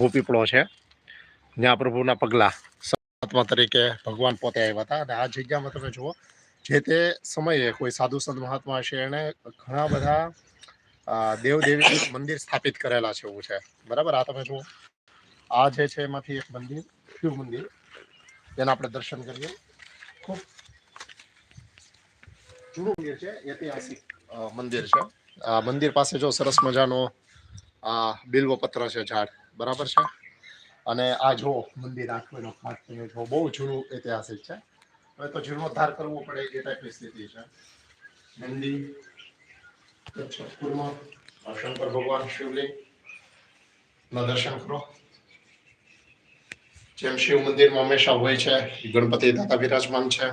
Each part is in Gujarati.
ભૂપીપળો છે. જ્યાં પ્રભુના પગલા. સાતમા તરીકે ભગવાન પોતે આવ્યા હતા અને આ જગ્યામાં તમે જુઓ, જે તે સમયે કોઈ સાધુ સંત મહાત્મા છે એણે ઘણા બધા દેવદેવી મંદિર સ્થાપિત કરેલા છે એવું છે. બરાબર? આ તમે જુઓ. આ જે છે એમાંથી એક મંદિર, શિવ મંદિર. જેના આપણે દર્શન કરીએ. ખૂબ જૂનું મંદિર છે, ઐતિહાસિક મંદિર છે. આ મંદિર પાસે જો સરસ મજાનો આ બિલ્વપત્ર છે ઝાડ. બરાબર છે? અને આ જો મંદિર આખું એનો ઘાટ તમે જો બહુ જૂનું ઐતિહાસિક છે. હવે તો જીર્ણોદ્ધાર કરવો પડે એ ટાઈપની સ્થિતિ છે. મંદિર કચ્છપુરમાં શંકર ભગવાન શિવલિંગ દર્શન કરો. જેમ શિવ મંદિરમાં હંમેશા હોય છે, ગણપતિ દાદા વિરાજમાન છે.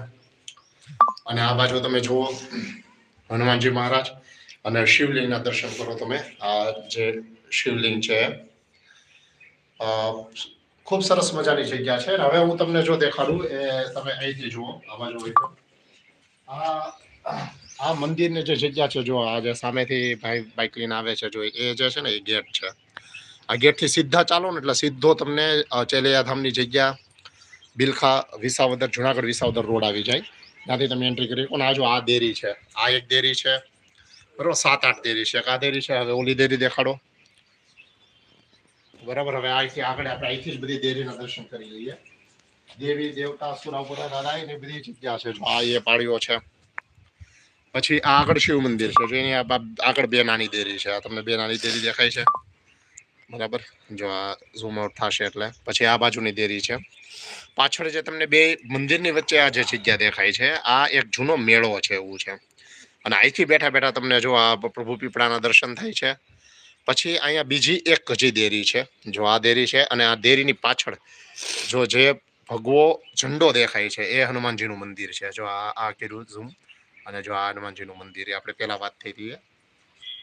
અને આ બાજુ તમે જુઓ હનુમાનજી મહારાજ અને શિવલિંગના દર્શન કરો તમે. આ જે શિવલિંગ છે ખૂબ સરસ મજાની જગ્યા છે. હવે હું તમને જો દેખાડું, એ તમે અહીંથી જુઓ આમાં બાજુ તો. આ મંદિરની જે જગ્યા છે, જો આ જે સામેથી ભાઈ બાઇક લઈને આવે છે, જો એ જે છે ને, એ ગેટ છે. આ ગેટથી સીધા ચાલો ને એટલે સીધો તમને ચેલૈયાધામની જગ્યા, બિલખા વિસાવદર, જુનાગઢ વિસાવદર રોડ આવી જાય. ત્યાંથી તમે એન્ટ્રી કરી શકો. અને આ જો આ દેરી છે, આ એક દેરી છે. બરોબર, સાત, આઠ દેરી છે. આ દેરી છે, હવે ઓલી દેરી દેખાડો. બરાબર, હવે અહીંથી આગળ આપણે અહીંથી જ બધી દેરીના દર્શન કરી લઈએ. દેવી, દેવતા સુરાપુરા દાદા એની બધી જગ્યા છે. આ એ પાળીઓ છે. પછી આ આગળ શિવ મંદિર છે. જો એની આગળ બે નાની દેરી છે. આ તમને બે નાની દેરી દેખાય છે. બરાબર? જો આ ઝૂમ આઉટ થશે એટલે. પછી આ બાજુની દેરી છે. પાછળ જે તમને બે મંદિરની વચ્ચે આ જે જગ્યા દેખાય છે, આ એક જૂનો મેળો છે એવું છે. અને અહીંથી બેઠા બેઠા તમને જો આ પ્રભુ પીપળાના દર્શન થાય છે. પછી અહીંયા બીજી એક હજી દેરી છે. જો આ દેરી છે અને આ દેરીની પાછળ જો જે ભગવો ઝંડો દેખાય છે એ હનુમાનજીનું મંદિર છે. જો આ આ કર્યું ઝૂમ અને જો આ હનુમાનજીનું મંદિર આપણે પહેલાં વાત થઈ હતી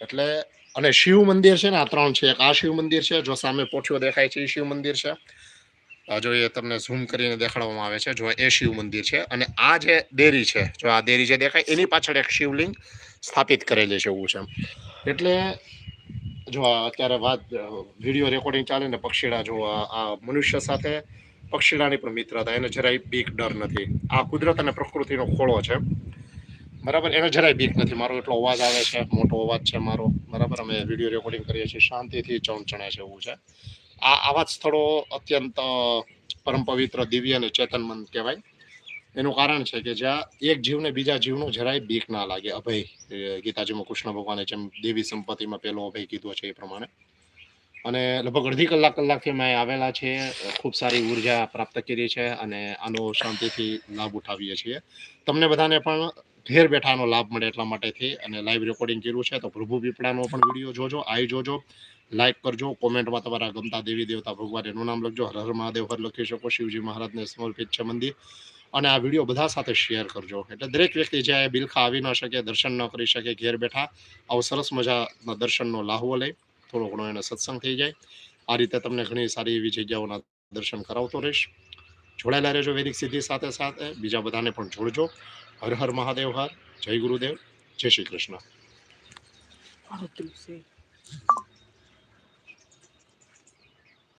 એટલે અને શિવ મંદિર છે ને આ ત્રણ છે. એક આ શિવ મંદિર છે, જો સામે પોઠિયો દેખાય છે એ શિવ મંદિર છે. જો એ તમને ઝૂમ કરીને દેખાડવામાં આવે છે. જો એ શિવ મંદિર છે અને આ જે દેરી છે, જો આ દેરી જે દેખાય એની પાછળ એક શિવલિંગ સ્થાપિત કરેલી છે એવું છે એટલે જો અત્યારે વાત, વીડિયો રેકોર્ડિંગ ચાલે ને પક્ષીડા, જો આ મનુષ્ય સાથે પક્ષીડાની પણ મિત્રતા, એને જરાય બીક ડર નથી. આ કુદરત અને પ્રકૃતિનો ખોળો છે. બરાબર? એને જરાય બીક નથી. મારો એટલો અવાજ આવે છે, મોટો અવાજ છે મારો. બરાબર? અમે વીડિયો રેકોર્ડિંગ કરીએ છીએ. શાંતિથી ચણચણે છે એવું છે. આ આવા સ્થળો અત્યંત પરમ પવિત્ર દિવ્ય અને ચેતનમંદ કહેવાય. એનું કારણ છે કે જ્યાં એક જીવને બીજા જીવનો જરાય બીક ના લાગે. અભય ગીતાજીમાં કૃષ્ણ ભગવાને જેમ દેવી સંપત્તિમાં પહેલો અભય કીધો છે એ પ્રમાણે. અને લગભગ અડધી કલાક કલાકથી અમે આવેલા છે ખૂબ સારી ઊર્જા પ્રાપ્ત કરી છે અને આનો શાંતિથી લાભ ઉઠાવીએ છીએ. તમને બધાને પણ ઘેર બેઠાનો લાભ મળે એટલા માટેથી અને લાઈવ રેકોર્ડિંગ કર્યું છે, તો પ્રભુ પીપળાનો પણ વીડિયો જોજો આવી જોજો લાઈક કરજો, કોમેન્ટમાં તમારા ગમતા દેવી દેવતા ભગવાન એનું નામ લખજો, હર હર મહાદેવ, હર લખી શકો, શિવજી મહારાજને સમર્પિત છે મંદિર. અને આ વીડિયો બધા સાથે શેર કરજો. એટલે દરેક વ્યક્તિ જે બિલખા આવી ન શકે, દર્શન ન કરી શકે, ઘેર બેઠા, આવો સરસ મજાના દર્શનનો લાહવો લે, થોડો ઘણો એને સત્સંગ થઈ જાય. આ રીતે તમને ઘણી સારી એવી જગ્યાઓના દર્શન કરાવતો રહીશ. જોડાયેલા રહેજો વૈદિક સિદ્ધિ સાથે સાથે, બીજા બધાને પણ જોડજો. હર હર મહાદેવ હર જય ગુરુદેવ જય શ્રી કૃષ્ણ.